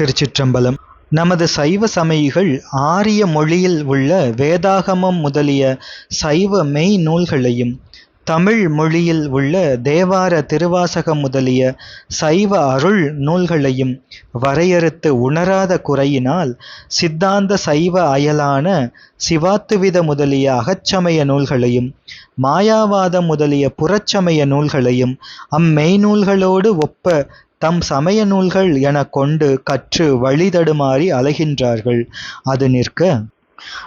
திருச்சிற்றம்பலம். நமது சைவ சமயிகள் ஆரிய மொழியில் உள்ள வேதாகமம் முதலிய சைவ மெய் நூல்களையும் தமிழ் மொழியில் உள்ள தேவார திருவாசகம் முதலிய சைவ அருள் நூல்களையும் வரையறுத்து உணராத குறையினால் சித்தாந்த சைவ அயலான சிவாத்துவித முதலிய அகச்சமய நூல்களையும் மாயாவாதம் முதலிய புறச்சமய நூல்களையும் அம்மெய்நூல்களோடு ஒப்ப தம் சமய நூல்கள் எனக் கொண்டு கற்று வழிதடுமாறி அலைகின்றார்கள். அது நிற்க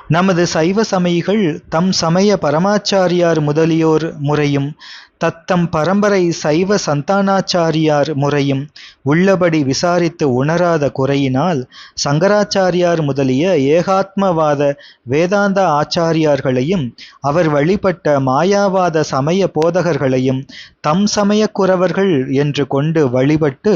நமது சைவ சமயிகள் தம் சமய பரமாச்சாரியார் முதலியோர் முறையும் தத்தம் பரம்பரை சைவ சந்தானாச்சாரியார் முறையும் உள்ளபடி விசாரித்து உணராத குறையினால் சங்கராச்சாரியார் முதலிய ஏகாத்மவாத வேதாந்த ஆச்சாரியார்களையும் அவர் வழிபட்ட மாயாவாத சமய போதகர்களையும் தம் சமயக்குறவர்கள் என்று கொண்டு வழிபட்டு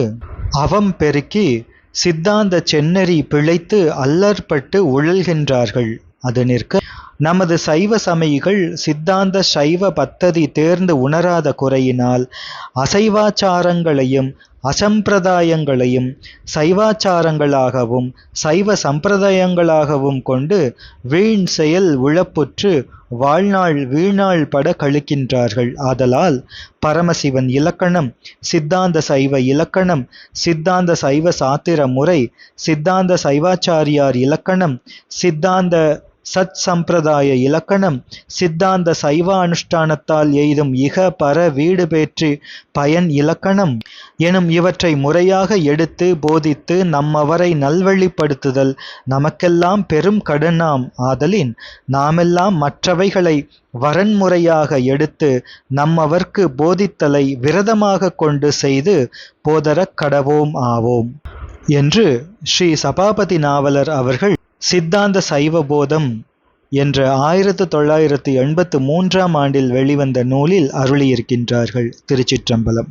அவம் பெருக்கி சித்தாந்த செந்நெறி பிழைத்து அல்லற்பட்டு உழல்கின்றார்கள். அது நிற்க நமது சைவ சமயிகள் சித்தாந்த சைவ பத்ததி தேர்ந்து உணராத குறையினால் அசைவாச்சாரங்களையும் அசம்பிரதாயங்களையும் சைவாச்சாரங்களாகவும் சைவ சம்பிரதாயங்களாகவும் கொண்டு வீண் செயல் உழப்புற்று வாழ்நாள் வீணாள் பட கழிக்கின்றார்கள். ஆதலால் பரமசிவன் இலக்கணம் சித்தாந்த சைவ இலக்கணம் சித்தாந்த சைவ சாத்திர முறை சித்தாந்த சைவாச்சாரியார் இலக்கணம் சித்தாந்த சத் சம்பிரதாய இலக்கணம் சித்தாந்த சைவ அனுஷ்டானத்தால் எய்தும் இக பர வீடு பேற்றி பயன் இலக்கணம் எனும் இவற்றை முறையாக எடுத்து போதித்து நம்மவரை நல்வழிப்படுத்துதல் நமக்கெல்லாம் பெரும் கடனாம் ஆதலின். நாமெல்லாம் மற்றவைகளை வரன்முறையாக எடுத்து நம்மவர்க்கு போதித்தலை விரதமாக கொண்டு செய்து போதரக் கடவோம் ஆவோம். என்று ஸ்ரீ சபாபதி நாவலர் அவர்கள் சித்தாந்த சைவ போதம் என்ற ஆயிரத்து தொள்ளாயிரத்து எண்பத்து மூன்றாம் ஆண்டில் வெளிவந்த நூலில் அருளியிருக்கின்றார்கள் திருச்சிற்றம்பலம்.